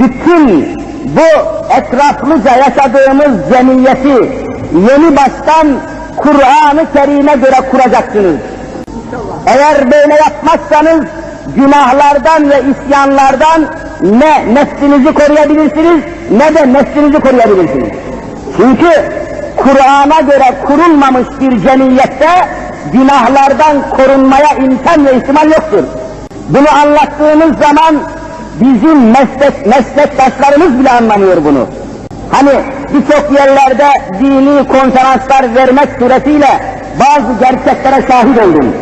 bütün bu etraflıca yaşadığımız cemiyeti yeni baştan Kur'an-ı Kerim'e göre kuracaksınız. Eğer böyle yapmazsanız günahlardan ve isyanlardan ne nefsinizi koruyabilirsiniz ne de nefsinizi koruyabilirsiniz. Çünkü Kur'an'a göre kurulmamış bir cemiyette günahlardan korunmaya imkan ve ihtimal yoktur. Bunu anlattığımız zaman bizim meslek, meslektaşlarımız bile anlamıyor bunu. Hani birçok yerlerde dini konferanslar vermek suretiyle bazı gerçeklere şahit oldum.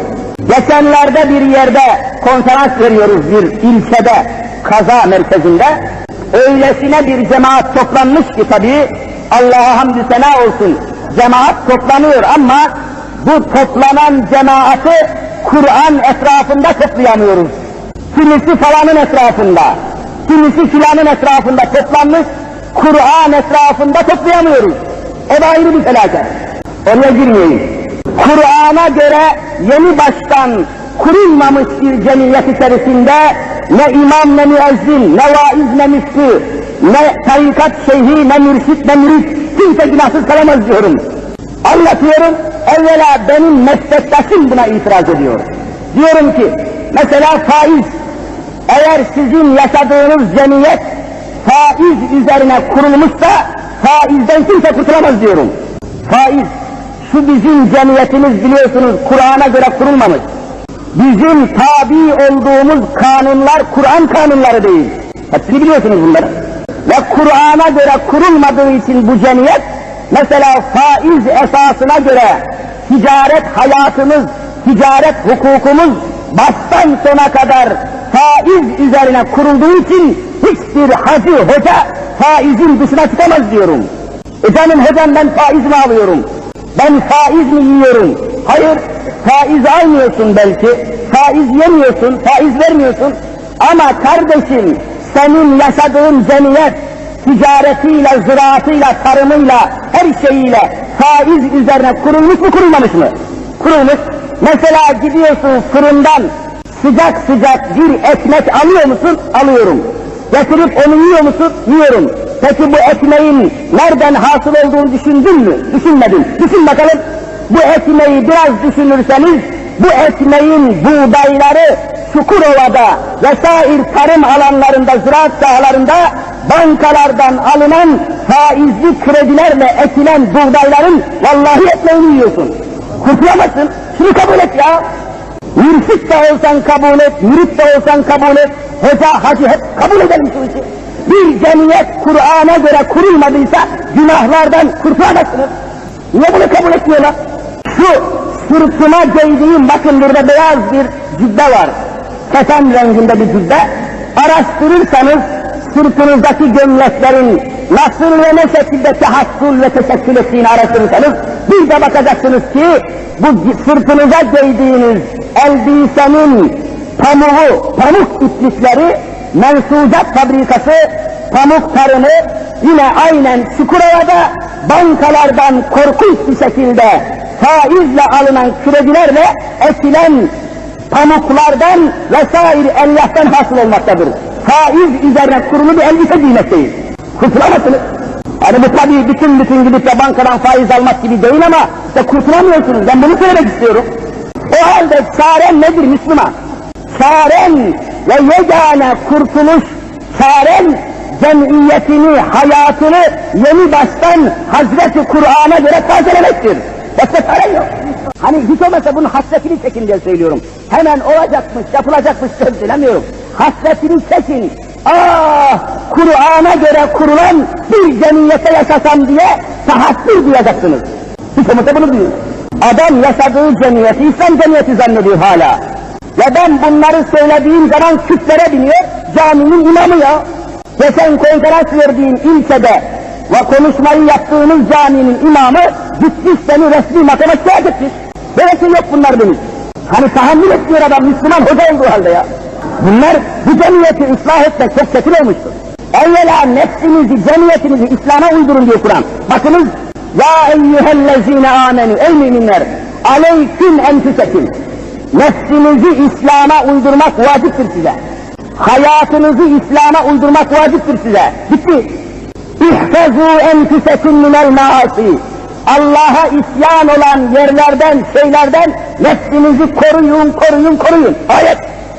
Geçenlerde bir yerde konferans veriyoruz bir ilçede, kaza merkezinde. Öylesine bir cemaat toplanmış ki tabii, Allah'a hamdü sena olsun, cemaat toplanıyor ama bu toplanan cemaati Kur'an etrafında toplayamıyoruz. Kimisi falanın etrafında, kimisi filanın etrafında toplanmış, Kur'an etrafında toplayamıyoruz. O da ayrı bir felaket. Oraya girmeyeyim. Kur'an'a göre yeni baştan kurulmamış bir cemiyet içerisinde ne imam ne müezzin, ne vaiz ne müftü, ne tarikat şeyhi, ne mürşit ne mürit, kimse günahsız kalamaz diyorum. Anlatıyorum, evvela benim meslektaşım buna itiraz ediyor. Diyorum ki, mesela faiz, eğer sizin yaşadığınız cemiyet faiz üzerine kurulmuşsa faizden kimse kurtulamaz diyorum. Faiz, şu bizim cemiyetimiz biliyorsunuz Kur'an'a göre kurulmamış. Bizim tabi olduğumuz kanunlar Kur'an kanunları değil. Hepsini biliyorsunuz bunları. Ve Kur'an'a göre kurulmadığı için bu cemiyet, mesela faiz esasına göre ticaret hayatımız, ticaret hukukumuz baştan sona kadar faiz üzerine kurulduğu için hiçbir hacı hoca faizin dışına çıkamaz diyorum. E canım hocam ben faiz mi alıyorum? Ben faiz mi yiyorum? Hayır, faiz almıyorsun belki, faiz yemiyorsun, faiz vermiyorsun. Ama kardeşim, senin yaşadığın cemiyet, ticaretiyle, ziraatıyla, tarımıyla, her şeyiyle faiz üzerine kurulmuş mu kurulmamış mı? Kurulmuş. Mesela gidiyorsun fırından sıcak sıcak bir ekmek alıyor musun? Alıyorum. Getirip onu yiyor musun? Yiyorum. Peki bu ekmeğin nereden hasıl olduğunu düşündün mü? Düşünmedin. Düşün bakalım. Bu ekmeği biraz düşünürseniz, bu ekmeğin buğdayları Çukurova'da vesaire tarım alanlarında, ziraat sahalarında bankalardan alınan faizli kredilerle ekilen buğdayların vallahi ekmeğini yiyorsun. Kurtulamazsın. Şunu kabul et ya. Mürşit de olsan kabul et, mürit de olsan kabul et, hoca, hacı hep kabul edelim şu işi. Bir cemiyet Kur'an'a göre kurulmadıysa günahlardan kurtulamazsınız. Niye bunu kabul etmiyorlar? Şu sırtıma giydiğim bakın burada beyaz bir cübbe var. Keten renginde bir cübbe. Araştırırsanız sırtınızdaki gömleklerin nasıl ve ne şekilde tahassul ve teşekkül ettiğini araştırırsanız bir de bakacaksınız ki bu sırtınıza giydiğiniz elbisenin pamuğu, pamuk iplikleri mensucat fabrikası pamuk tarımı yine aynen Çukurova'da bankalardan korkunç bir şekilde faizle alınan kredilerle ekilen pamuklardan vesaire elyaftan hasıl olmaktadır. Faiz üzerine kurulu bir elbise giymekteyiz. Kurtulamazsınız. Yani bu tabii bütün bütün gidip de bankadan faiz almak gibi değil ama işte kurtulamıyorsunuz. Ben bunu söylemek istiyorum. O halde çaren nedir Müslüman? Çaren ve yegane kurtuluş, çaren cemiyetini, hayatını yeni baştan Hazreti Kur'an'a göre tazelemektir. Başka çare yok. Hani hiç olmazsa bunun hasretini çekin diye söylüyorum. Hemen olacakmış, yapılacakmış söylemiyorum. Hasretini çekin. Ah, Kur'an'a göre kurulan bir cemiyete yaşasam diye tahassür duyacaksınız. Olmazsa bunu duyun. Adam yaşadığı cemiyeti İslam cemiyeti zannediyor hala. Ve ben bunları söylediğim zaman kütlere biniyor, caminin imamı ya. Geçen konferans verdiğim ilçede ve konuşmayı yaptığımız caminin imamı gitmiş beni resmi matematiğe gitmiş. Böyle şey yok bunlar benim. Hani tahammül etmiyor adam Müslüman hoca olduğu halde ya. Bunlar bu cemiyeti ıslah etmek çok çetin olmuştur. Evvela nefsinizi, cemiyetinizi İslam'a uydurun diyor Kur'an. Bakınız, ya eyyühellezine amenü, ey müminler, aleyküm enfüsekim. Nefsinizi İslam'a uydurmak vaciptir size. Hayatınızı İslam'a uydurmak vaciptir size. Bitti. İhfezû enfüseküm minel maasi. Allah'a isyan olan yerlerden, şeylerden nefsinizi koruyun, koruyun, koruyun. Ayet.